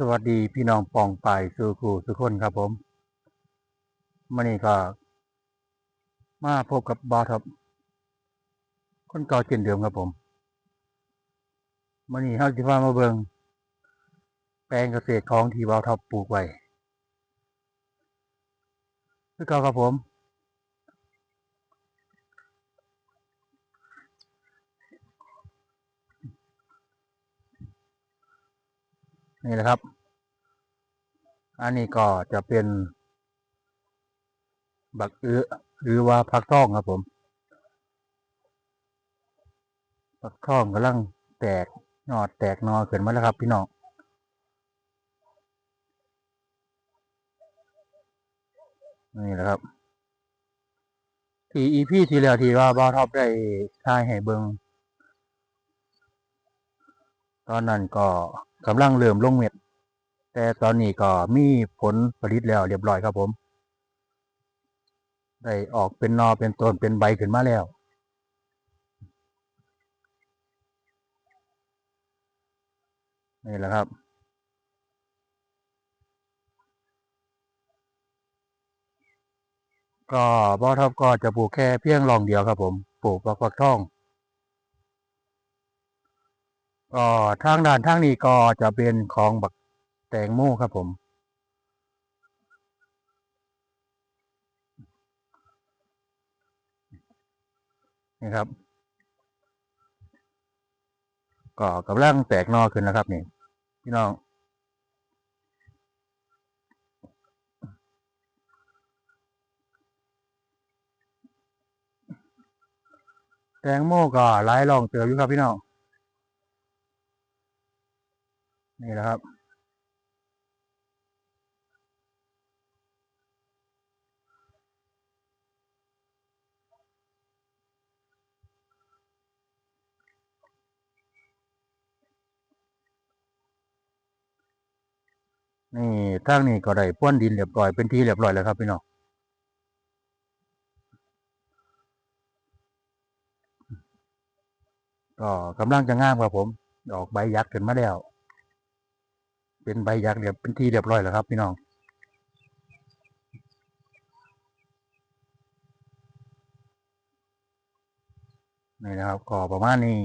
สวัสดีพี่น้องปองไปสู่ครูสุคนครับผมมื่อนี้ก็ มาพบกับบอทับคนเก่าเช่นเดิมครับผมมื่อนี้เฮาสิพามาเบิงแปลงเกษตรของที่บอทับปลูกไว้คือเก่าครับผม นี่แหละครับ อันนี้ก็จะเป็น บักอื้อหรือว่าผักทองครับผมผักทองกำลังแตกยอดแตกนอขึ้นมาแล้วครับ พี่น้องนี่แหละครับ ที่อีพีทีแล้วทีว่าบ้าท็อปได้ทายให้เบิงตอนนั้นก็ กำลังเริ่มลงเม็ด แต่ตอนนี้ก็มีผลผลิตแล้วเรียบร้อยครับผม ได้ออกเป็นนอเป็นต้นเป็นใบขึ้นมาแล้ว นี่แหละครับก็บ่อท็อปก็จะปลูกแค่เพียงรองเดียวครับผม ปลูกบักฟักทอง ก็ทางด้านทางนี้ก็จะเป็นของบักแตงโมครับผม นี่ครับ ก็กำลังแตกนอขึ้นนะครับนี่พี่น้องแตงโมก็หลายรองเติบอยู่ครับพี่น้อง นี่แหละครับนี่ทางนี้ก็ได้พ่นดินเรียบร้อยเป็นที่เรียบร้อยแล้วครับพี่น้องก็กำลังจะงามครับผม ดอกใบยักษ์ขึ้นมาแล้ว เป็นใบยักษ์เรียบเป็นที่เรียบร้อยแล้วครับ พี่น้องนี่นะครับก็ประมาณนี้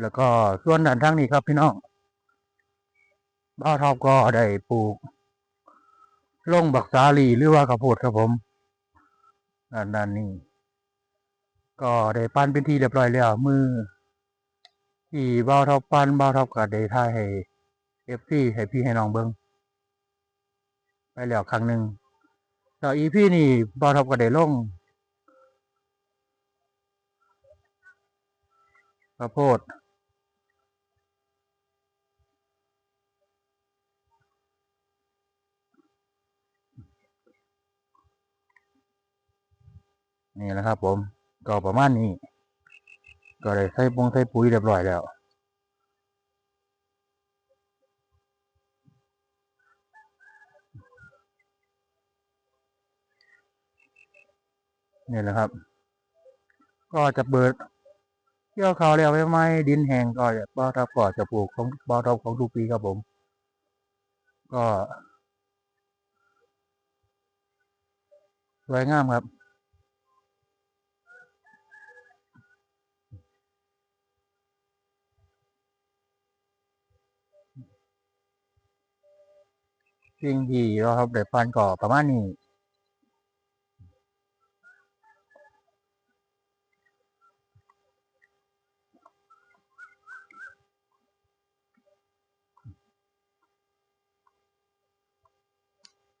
แล้วก็ส่วนด้านทางนี้ครับพี่น้องบ้าทอบก็ได้ปลูกลงบักสาลีหรือว่าข้าวโพดครับผมด้านด้านนี้ ก็ได้ปั้นเป็นที่เรียบร้อยแล้วมือที่บ้าทอบปั้นบ้าทอบก็ได้ท่ายให้เอฟซีให้พี่ให้น้องเบิงไปแล้วครั้งหนึ่งแล้วอีพี่นี่บ้าทอบก็ได้ลงข้าวโพด นี่แหละครับ ผม ก็ประมาณนี้ ก็ได้ใส่ปงใส่ปุ๋ยเรียบร้อยแล้วนี่แหละครับ ก็จะเบิดเกี่ยวเขาวแล้วไม่ไหมดินแห้งก็จะบ่อทับก็จะปลูกของบ่อทับของทุกปีครับผม ก็สวยงามครับ สิ่งที่เราครับได้ปันก่อประมาณนี้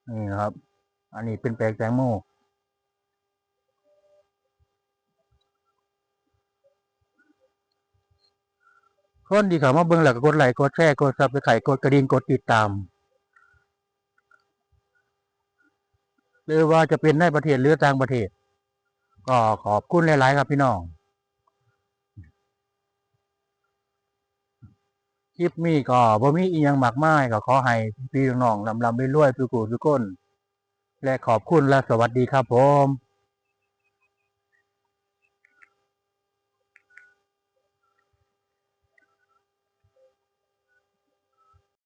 นี่ครับ อันนี้เป็นแปลงแตงโมคนที่เขามาเบิ่งแล้วก็กดไลค์กดแชร์กดซับสไครต์กดกระดิ่งกดติดตาม หรือว่าจะเป็นในประเทศหรือต่างประเทศ ก็ขอบคุณหลาย ๆ ครับพี่น้อง คลิปนี้ก็บ่มีอียังมากมายก็ขอให้พี่น้องลำลำรวยสุกุสุก้นและขอบคุณและสวัสดีครับผม